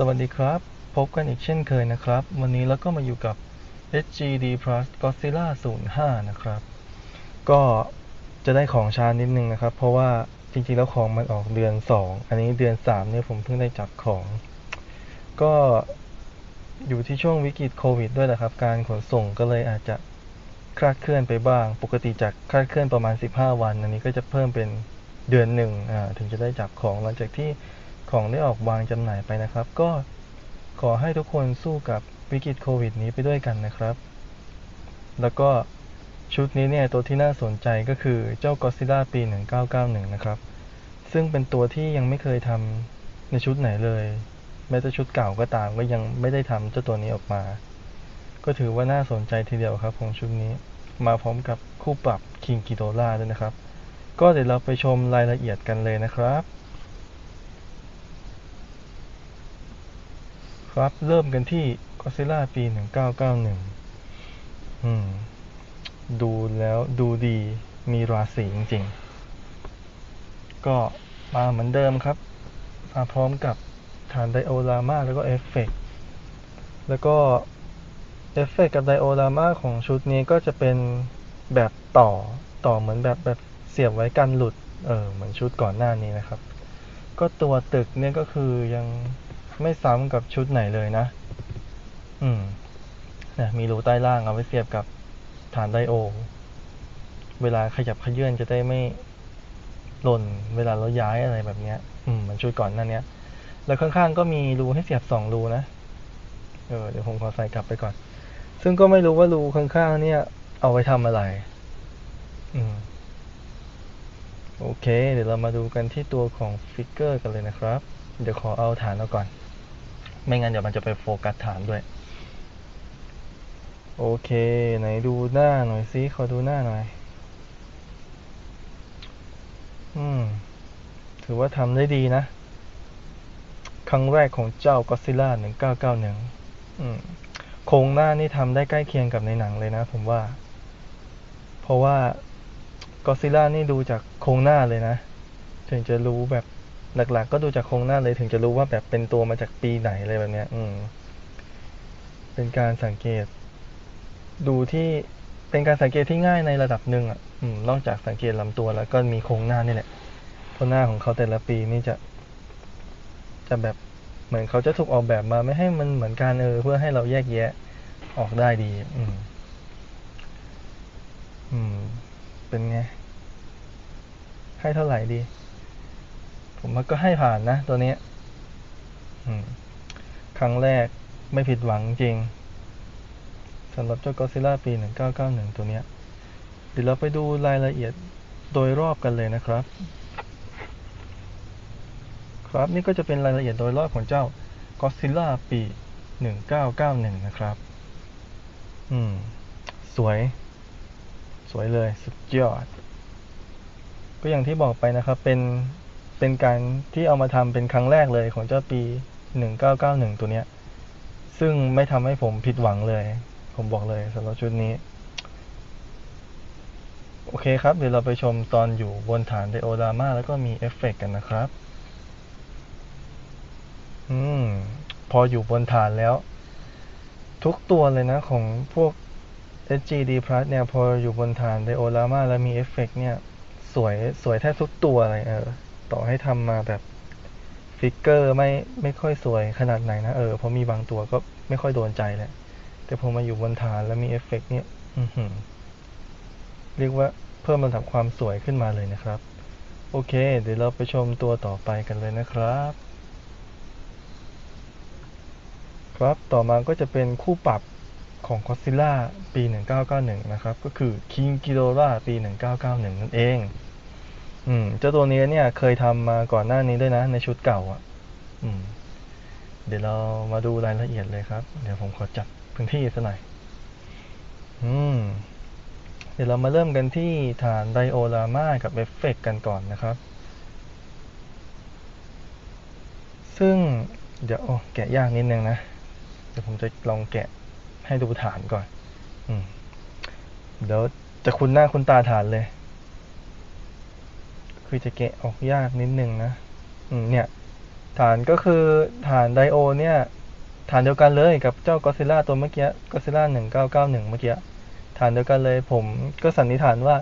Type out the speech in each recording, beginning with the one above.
สวัสดีครับ พบกันอีกเช่นเคยนะครับ วันนี้เราก็มาอยู่กับ HGD Plus Godzilla 05 นะครับ ก็จะได้ของช้านิดนึงนะครับ เพราะว่าจริงๆแล้วของมันออกเดือน 2 อันนี้เดือน 3 เนี่ยผมเพิ่งได้จับของ ก็อยู่ที่ช่วงวิกฤตโควิดด้วยนะครับ การขนส่งก็เลยอาจจะคลาดเคลื่อนไปบ้าง ปกติจากคลาดเคลื่อนประมาณ 15 วัน อันนี้ก็จะเพิ่มเป็นเดือนหนึ่งอ่าถึงจะได้จับของหลังจากที่ ของได้ออกวางจำหน่ายไปนะครับ ก็ขอให้ทุกคนสู้กับวิกฤตโควิดนี้ไปด้วยกันนะครับ แล้วก็ชุดนี้เนี่ยตัวที่น่าสนใจก็คือเจ้า Godzilla ปี 1991 นะครับ ซึ่งเป็นตัวที่ยังไม่เคยทำในชุดไหนเลย แม้แต่ชุดเก่าก็ตามก็ยังไม่ได้ทำเจ้าตัวนี้ออกมา ก็ถือว่าน่าสนใจทีเดียวครับของชุดนี้ มาพร้อมกับคู่ปรับ King Ghidorah ด้วยนะครับ ก็เดี๋ยวเราไปชมรายละเอียดกันเลยนะครับ ครับ เริ่มกันที่ Godzilla ปี 1991 อืม ดูแล้วดูดีมีราศีจริง ๆ ก็มาเหมือนเดิมครับ มาพร้อมกับฐานไดโอรามาแล้วก็เอฟเฟกต์แล้วก็เอฟเฟกต์กับไดโอรามาของชุดนี้ก็จะเป็นแบบต่อต่อเหมือนแบบแบบเสียบไว้กันหลุด เออเหมือนชุดก่อนหน้านี้นะครับ ก็ตัวตึกเนี่ยก็คือยัง ไม่ซ้ำกับชุดไหนเลยนะ อืมเนี่ยมีรูใต้ล่างเอาไว้เสียบกับฐานไดโอ เวลาขยับขยื่นจะได้ไม่หล่น เวลาเราย้ายอะไรแบบเนี้ย อืมมือนชุดก่อนหน้าเนี้ย แล้วข้างๆก็มีรูให้เสียบสองรูนะ เออเดี๋ยวผมขอใส่กลับไปก่อน ซึ่งก็ไม่รู้ว่ารูข้างๆเนี่ย เอาไว้ทำอะไร อืมโอเค เดี๋ยวเรามาดูกันที่ตัวของฟิกเกอร์กันเลยนะครับ เดี๋ยวขอเอาฐานเอาก่อน ไม่งั้นเดี๋ยวมันจะไปโฟกัสฐานด้วย โอเค ไหนดูหน้าหน่อยซิขอดูหน้าหน่อย อืม ถือว่าทำได้ดีนะ ครั้งแรกของเจ้าก็ซิล่า1991อืมโครงหน้านี่ทำได้ใกล้เคียงกับในหนังเลยนะผมว่า เพราะว่าก็ซิล่านี่ดูจากโครงหน้าเลยนะ ถึงจะรู้แบบ หลัก ๆ ก็ดูจากโครงหน้าเลยถึงจะรู้ว่าแบบเป็นตัวมาจากปีไหนอะไรแบบเนี้ย อืม เป็นการสังเกต ดูที่เป็นการสังเกตที่ง่ายในระดับหนึ่งอะ อืม นอกจากสังเกตลำตัวแล้วก็มีโครงหน้านี่แหละเพราะหน้าของเขาแต่ละปีนี่จะ จะแบบเหมือนเขาจะถูกออกแบบมาไม่ให้มันเหมือนกันเออเพื่อให้เราแยกแยะออกได้ดี อืม อืม เป็นไง ให้เท่าไหร่ดี ผมก็ให้ผ่านนะ ตัวนี้ครั้งแรกไม่ผิดหวังจริงสำหรับเจ้าก็ซิล่าปี 1991 ตัวนี้เดี๋ยวเราไปดูรายละเอียดโดยรอบกันเลยนะครับ ครับนี่ก็จะเป็นรายละเอียดโดยรอบของเจ้า Godzilla ปี 1991 นะครับ อืม สวย สวยเลย สุดยอด ก็อย่างที่บอกไปนะครับ เป็น เป็นการที่เอามาทำเป็นครั้งแรกเลยของเจ้าปี 1991 ตัวเนี้ย ซึ่งไม่ทำให้ผมผิดหวังเลย ผมบอกเลยสำหรับชุดนี้ โอเคครับ เดี๋ยวเราไปชมตอนอยู่บนฐานไดโอดามาแล้วก็มีเอฟเฟกต์กันนะครับ อืม พออยู่บนฐานแล้ว ทุกตัวเลยนะของพวก SGD Plus เนี่ย พออยู่บนฐานไดโอดามาแล้วมีเอฟเฟกต์เนี่ย สวยสวยแทบทุกตัวเลยเออ ต่อให้ทำมาแบบฟิกเกอร์ไม่ไม่ค่อยสวยขนาดไหนนะเออเพราะมีบางตัวก็ไม่ค่อยโดนใจแหละ แต่พอมาอยู่บนฐานแล้วมีเอฟเฟกต์เนี่ยอือหือเรียกว่าเพิ่มระดับความสวยขึ้นมาเลยนะครับ โอเค เดี๋ยวเราไปชมตัวต่อไปกันเลยนะครับ ครับต่อมาก็จะเป็นคู่ปรับของ Godzilla ปี 1991 นะครับ ก็คือ King Ghidorah ปี 1991 นั่นเอง อืม เจ้าตัวนี้เนี่ย เคยทำมาก่อนหน้านี้ด้วยนะ ในชุดเก่าอะ อืม เดี๋ยวเรามาดูรายละเอียดเลยครับ เดี๋ยวผมขอจัดพื้นที่ซะหน่อย อืม เดี๋ยวเรามาเริ่มกันที่ฐานไดโอรามากับเอฟเฟกกันก่อนนะครับ ซึ่งเดี๋ยวโอ้แกะยากนิดนึงนะ เดี๋ยวผมจะลองแกะให้ดูฐานก่อน อืม เดี๋ยวจะคุ้นหน้าคุ้นตาฐานเลย คือจะแกะออกยากนิดนึงนะอืมเนี่ย ฐานก็คือฐานไดโอเนี่ย ฐานเดียวกันเลยกับเจ้าก็ซิล่าตัวเมื่อกี้ก็ซิล่าหนึ่งเก้าเก้าหนึ่งเมื่อกี้ฐานเดียวกันเลย ผมก็สันนิษฐานว่า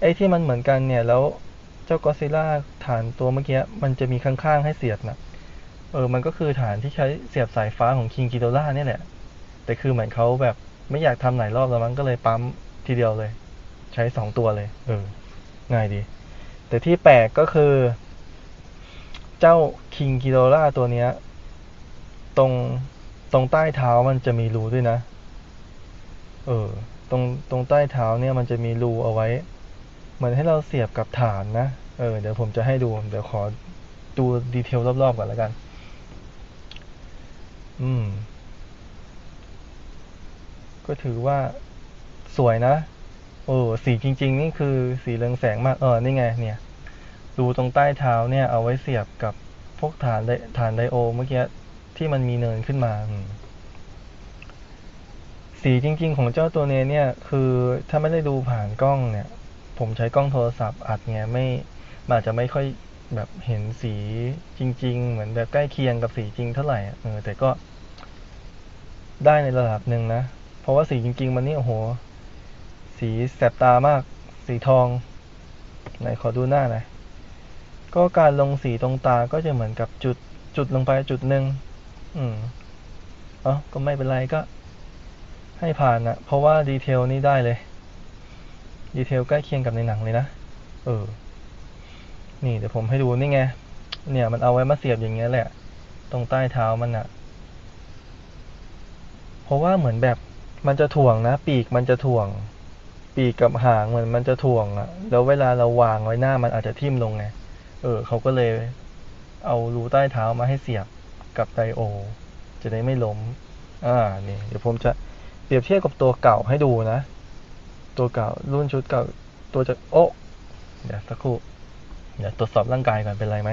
ไอ้ที่มันเหมือนกันเนี่ยแล้วเจ้าก็ซิล่าฐานตัวเมื่อกี้มันจะมีข้างๆให้เสียบนะเออมันก็คือฐานที่ใช้เสียบสายฟ้าของคิงกิโดล่าเนี่ยแหละ แต่คือเหมือนเขาแบบไม่อยากทำหลายรอบแล้วมันก็เลยปั๊มทีเดียวเลย ใช้สองตัวเลย เออ ง่ายดี แต่ที่แปลกก็คือ เจ้าคิงกิโดล่าตัวเนี้ย ตรงตรงใต้เท้ามันจะมีรูด้วยนะ เออ ตรงตรงใต้เท้าเนี่ยมันจะมีรูเอาไว้ เหมือนให้เราเสียบกับฐานนะ เออ เดี๋ยวผมจะให้ดู เดี๋ยวขอดูดีเทลรอบๆก่อนแล้วกัน อืม ก็ถือว่าสวยนะ โอ้สีจริง ๆ นี่คือสีเรืองแสงมากเออนี่ไง เนี่ยรูตรงใต้เท้าเนี่ย เอาไว้เสียบกับพวกฐานไดฐานไดโอเมื่อกี้ที่มันมีเนินขึ้นมาสีจริง ๆ ของเจ้าตัวเนี้เนี่ย คือถ้าไม่ได้ดูผ่านกล้องเนี่ย ผมใช้กล้องโทรศัพท์อัดเนี่ยไม่อาจจะไม่ค่อยแบบเห็นสีจริง ๆ เหมือนแบบใกล้เคียงกับสีจริงเท่าไหร่เออแต่ก็ได้ในระดับหนึ่งนะ เพราะว่าสีจริง ๆ มันนี่โอ้โห สีแสบตามาก สีทอง ไหนขอดูหน้าหน่อย ก็การลงสีตรงตาก็จะเหมือนกับจุดจุดลงไปจุดหนึ่ง อืมเอ๋อก็ไม่เป็นไรก็ ให้ผ่านนะเพราะว่าดีเทลนี่ได้เลย ดีเทลใกล้เคียงกับในหนังเลยนะ เออ นี่เดี๋ยวผมให้ดูนี่ไง เนี่ยมันเอาไว้มาเสียบอย่างเงี้ยแหละ ตรงใต้เท้ามันอะเพราะว่าเหมือนแบบมันจะถ่วงนะ ปีกมันจะถ่วง ปีกกับหางเหมือนมันจะถ่วงอะแล้วเวลาเราวางไว้หน้ามันอาจจะทิ่มลงไง เออเขาก็เลยเอารูใต้เท้ามาให้เสียบกับไดโอ จะได้ไม่ล้ม อ่า นี่ เดี๋ยวผมจะเปรียบเทียบกับตัวเก่าให้ดูนะ ตัวเก่ารุ่นชุดเก่าตัวจะโอ้เดี๋ยวสักครู่เดี๋ยวตรวจสอบร่างกายก่อนเป็นไรไหม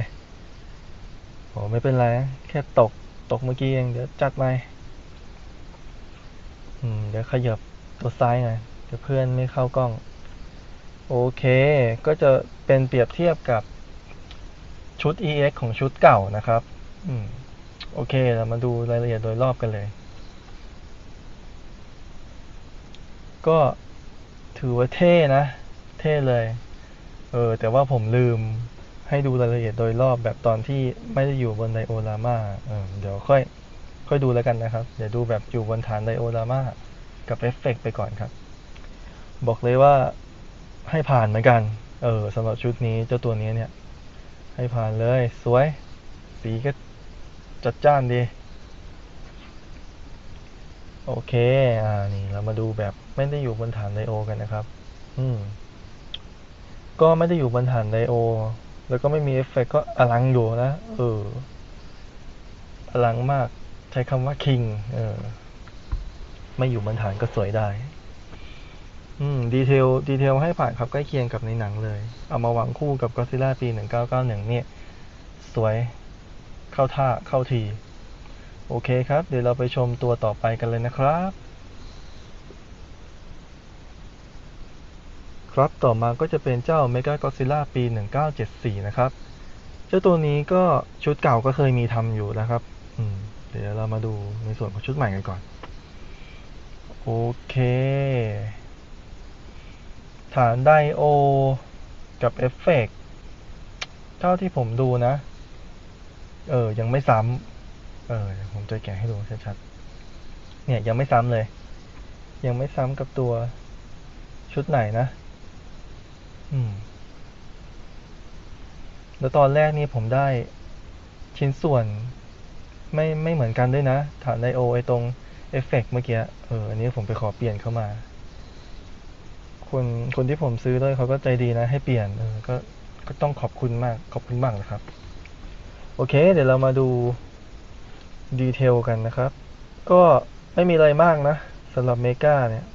โอ้ไม่เป็นไร แค่ตกตกเมื่อกี้เอง เดี๋ยวจัดไหมอืม เดี๋ยวขยับตัวซ้ายหน่อย ดี๋ยวเพื่อนไม่เข้ากล้อง โอเค ก็จะเป็นเปรียบเทียบกับชุด EX ของชุดเก่านะครับอืมโอเค เรามาดูรายละเอียดโดยรอบกันเลย ก็ถือว่าเท่นะ เท่เลย เออ แต่ว่าผมลืมให้ดูรายละเอียดโดยรอบแบบตอนที่ไม่ได้อยู่บนไดโอรามาเออเดี๋ยวค่อย ค่อยดูแล้วกันนะครับ เดี๋ยวดูแบบอยู่บนฐานไดโอรามากับเอฟเฟกต์ไปก่อนครับ บอกเลยว่าให้ผ่านเหมือนกัน เออสำหรับชุดนี้เจ้าตัวนี้เนี่ย ให้ผ่านเลยสวย สีก็จัดจ้านดี โอเค อ่า นี่เรามาดูแบบไม่ได้อยู่บนฐานไดโอกันนะครับ อืม ก็ไม่ได้อยู่บนฐานไดโอ แล้วก็ไม่มีเอฟเฟกต์ก็อลังอยู่นะ เออ อลังมาก ใช้คำว่าคิง เออ ไม่อยู่บนฐานก็สวยได้ อืมดีเทลดีเทลให้ผ่านครับใกล้เคียงกับในหนังเลย เอามาวางคู่กับก็ซิล่าปี 1991 เนี่ย สวยเข้าท่าเข้าที โอเคครับ เดี๋ยวเราไปชมตัวต่อไปกันเลยนะครับ ครับต่อมาก็จะเป็นเจ้า Mega Godzilla ปี 1974 นะครับ เจ้าตัวนี้ก็ชุดเก่าก็เคยมีทำอยู่นะครับอืมเดี๋ยวเรามาดูในส่วนของชุดใหม่กันก่อน โอเค ฐานไดโอ กับเอฟเฟกต์เท่าที่ผมดูนะ เออ ยังไม่ซ้ำเออ ผมจะแกะให้ดูชัดๆ เนี่ยยังไม่ซ้ำเลย ยังไม่ซ้ำกับตัวชุดไหนนะ อืม แล้วตอนแรกนี่ผมได้ชิ้นส่วนไม่ไม่เหมือนกันด้วยนะ ฐานไดโอไอตรงเอฟเฟกต์เมื่อกี้ เออ อันนี้ผมไปขอเปลี่ยนเข้ามา คนคนที่ผมซื้อด้วยเขาก็ใจดีนะ ให้เปลี่ยนเออก็ก็ต้องขอบคุณมาก ขอบคุณมากนะครับ โอเค เดี๋ยวเรามาดูดีเทลกันนะครับ ก็ไม่มีอะไรมากนะสำหรับเมกาเนี่ย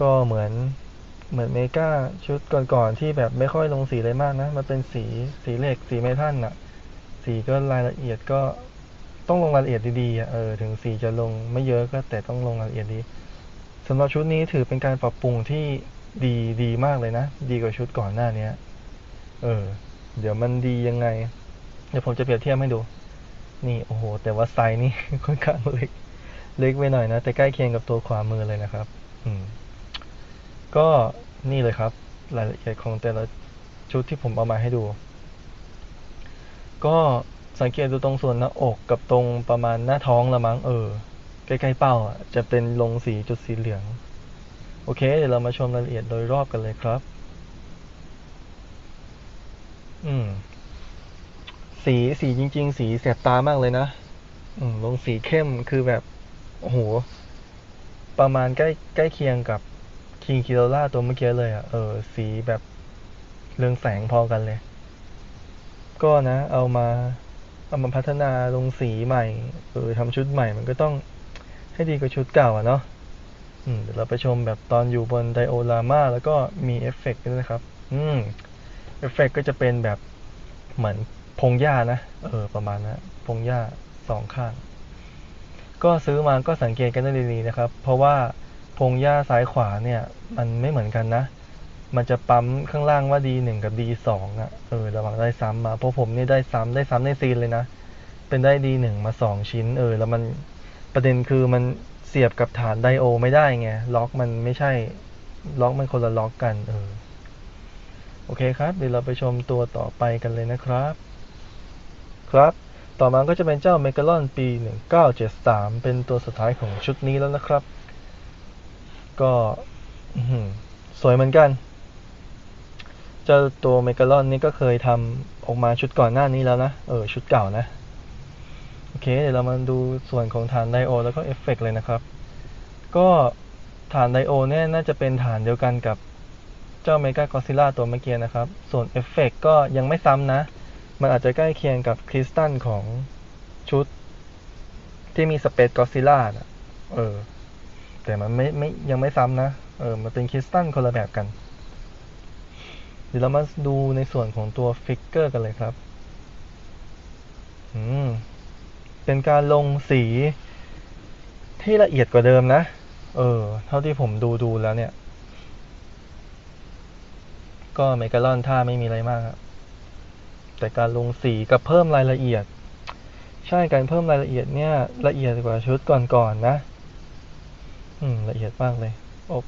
ก็เหมือนเหมือนเมกาชุดก่อนๆที่แบบไม่ค่อยลงสีอะไรมากนะ มันเป็นสีสีเหล็กสีเมทัลน่ะสีก็รายละเอียดก็ต้องลงรายละเอียดดีๆอะเออถึงสีจะลงไม่เยอะก็แต่ต้องลงรายละเอียดดี สำหรับชุดนี้ถือเป็นการปรับปรุงที่ดีดีมากเลยนะ ดีกว่าชุดก่อนหน้านี้เออ เดี๋ยวมันดียังไง เดี๋ยวผมจะเปรียบเทียบให้ดู นี่โอ้โห แต่ว่าไซส์นี่ค่อนข้างเล็ก เล็กไปหน่อยนะ แต่ใกล้เคียงกับตัวขวามือเลยนะครับ อืม ก็นี่เลยครับ รายละเอียดของแต่ละชุดที่ผมเอามาให้ดู ก็สังเกตดูตรงส่วนหน้าอกกับตรงประมาณหน้าท้องละมั้งเออ ใกล้ๆเป้าอะจะเป็นลงสีจุดสีเหลือง โอเค เดี๋ยวเรามาชมรายละเอียดโดยรอบกันเลยครับ อืม สีสีจริง ๆ สีแสบตามากเลยนะ อืม ลงสีเข้มคือแบบ โอ้โห ประมาณใกล้ใกล้เคียงกับคิงคิโ o ล่าตัวเมื่อกี้เลยอะ เออ สีแบบเรืองแสงพอกันเลย ก็นะ เอามาเอามาพัฒนาลงสีใหม่ เออทำชุดใหม่มันก็ต้อง ให้ดีกว่าชุดเก่าอะเนาะเดี๋ยวเราไปชมแบบตอนอยู่บนไดโอลามาแล้วก็มีเอฟเฟกต์ด้วยนะครับ อืม เอฟเฟกต์ก็จะเป็นแบบเหมือนพงหญ้านะ เออ ประมาณนะพงหญ้าสองข้าง ก็ซื้อมาก็สังเกตกันได้ดีๆนะครับ เพราะว่าพงหญ้าซ้ายขวาเนี่ย มันไม่เหมือนกันนะ มันจะปั๊มข้างล่างว่า D1 กับ D2 อะ เออ ระหว่างได้ซ้ำมา เพราะผมนี่ได้ซ้ำได้ซ้ำในซีนเลยนะ เป็นได้ D1 มาสองชิ้น เออ แล้วมัน ประเด็นคือมันเสียบกับฐานไดโอไม่ได้ไง ล็อกมันไม่ใช่ ล็อกมันคนละล็อกกันเออโอเคครับ เดี๋ยวเราไปชมตัวต่อไปกันเลยนะครับ ครับ ต่อมาก็จะเป็นเจ้าเมกาลอนปี 1973 เป็นตัวสุดท้ายของชุดนี้แล้วนะครับ ก็สวยเหมือนกัน เจ้าตัวเมกาลอนนี่ก็เคยทำออกมาชุดก่อนหน้านี้แล้วนะ เออ ชุดเก่านะ โอเค เดี๋ยวเรามาดูส่วนของฐานไดโอแล้วก็เอฟเฟกต์เลยนะครับ ก็ฐานไดโอเนี่ยน่าจะเป็นฐานเดียวกันกับเจ้าเมกากอซิล่าตัวเมื่อกี้นะครับ ส่วนเอฟเฟกก็ยังไม่ซ้ำนะ มันอาจจะใกล้เคียงกับคริสตัลของชุด ที่มีสเปซกอซิล่าเออ แต่มันไม่ไม่ยังไม่ซ้ำนะ เออ มันเป็นคริสตัลคนละแบบกัน เดี๋ยวเรามาดูในส่วนของตัวฟิกเกอร์กันเลยครับ อืม เป็นการลงสีที่ละเอียดกว่าเดิมนะ เออ เท่าที่ผมดูดูแล้วเนี่ย ก็เมกาลอนท่าไม่มีอะไรมากครับแต่การลงสีกับเพิ่มรายละเอียด ใช่การเพิ่มรายละเอียดเนี่ย ละเอียดกว่าชุดก่อนๆนนะอืม ละเอียดมากเลยโอบ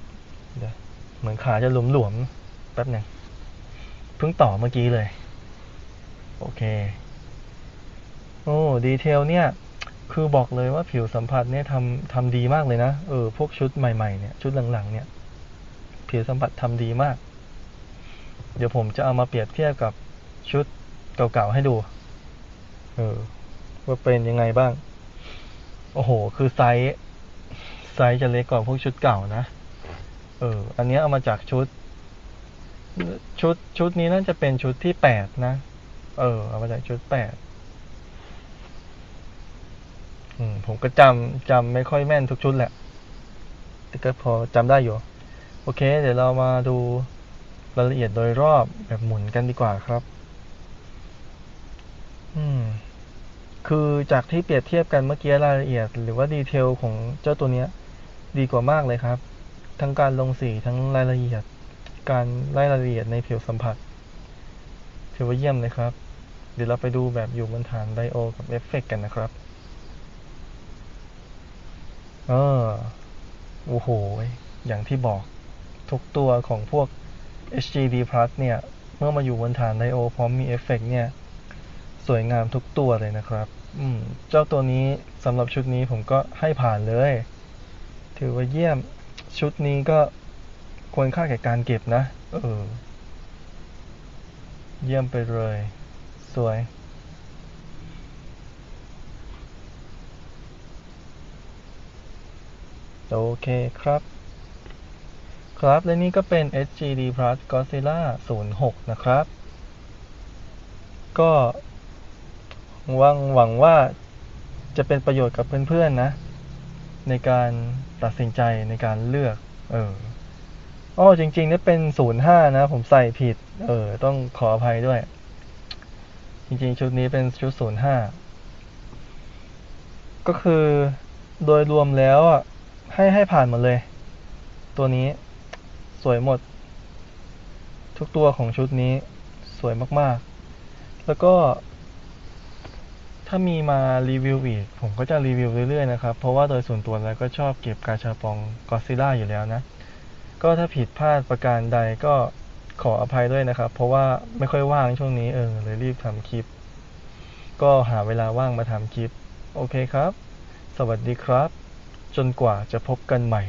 เดี๋ยวเหมือนขาจะหลวมๆแป๊บหนึ่งเพิ่งต่อเมื่อกี้เลย โอเค โอ้ดีเทลเนี่ย คือบอกเลยว่าผิวสัมผัสเนี่ยทำทำดีมากเลยนะ เออ พวกชุดใหม่ๆเนี่ย ชุดหลังๆ เนี่ย ผิวสัมผัสทำดีมาก เดี๋ยวผมจะเอามาเปรียบเทียบกับชุดเก่าๆให้ดู เออ ว่าเป็นยังไงบ้าง โอ้โห คือไซส์ ไซส์จะเล็กกว่าพวกชุดเก่านะ เออ อันนี้เอามาจากชุด ชุดชุดนี้น่าจะเป็นชุดที่แปดนะ เออ เอามาจากชุดแปด ผมก็จำจำไม่ค่อยแม่นทุกชุดแหละ แต่ก็พอจำได้อยู่ โอเค เดี๋ยวเรามาดูรายละเอียดโดยรอบแบบหมุนกันดีกว่าครับ อืม คือจากที่เปรียบเทียบกันเมื่อกี้รายละเอียด หรือว่าดีเทลของเจ้าตัวเนี้ย ดีกว่ามากเลยครับ ทั้งการลงสีทั้งรายละเอียด การไล่รายละเอียดในผิวสัมผัสถือว่าเยี่ยมเลยครับ เดี๋ยวเราไปดูแบบอยู่บนฐานไดโอกับเอฟเฟกต์กันนะครับ เออโอ้โห อย่างที่บอกทุกตัวของพวก HGD Plus เนี่ย เมื่อมาอยู่บนฐานไดโอพร้อมมีเอฟเฟกต์เนี่ย สวยงามทุกตัวเลยนะครับ อืม เจ้าตัวนี้สำหรับชุดนี้ผมก็ให้ผ่านเลย ถือว่าเยี่ยมชุดนี้ก็ควรค่าแก่การเก็บนะ เออ เยี่ยมไปเลย สวย โอเคครับ ครับ และนี่ก็เป็น HGD Plus Godzilla 06 นะครับ ก็หวังหวังว่าจะเป็นประโยชน์กับเพื่อนๆนะ ในการตัดสินใจในการเลือก เอออ้อจริงๆนี่เป็น 05 นะ ผมใส่ผิด เออ ต้องขออภัยด้วย จริงๆ ชุดนี้เป็นชุด 05 ก็คือโดยรวมแล้วอะ ให้ให้ผ่านหมดเลย ตัวนี้สวยหมด ทุกตัวของชุดนี้สวยมากๆ แล้วก็ ถ้ามีมารีวิวอีก ผมก็จะรีวิวเรื่อยๆนะครับ เพราะว่าโดยส่วนตัวแล้วก็ชอบเก็บกาชาปองกอซิล่าอยู่แล้วนะ ก็ถ้าผิดพลาดประการใดก็ขออภัยด้วยนะครับ เพราะว่าไม่ค่อยว่างช่วงนี้เออเลยรีบทำคลิป ก็หาเวลาว่างมาทำคลิป โอเคครับ สวัสดีครับ จนกว่าจะพบกันใหม่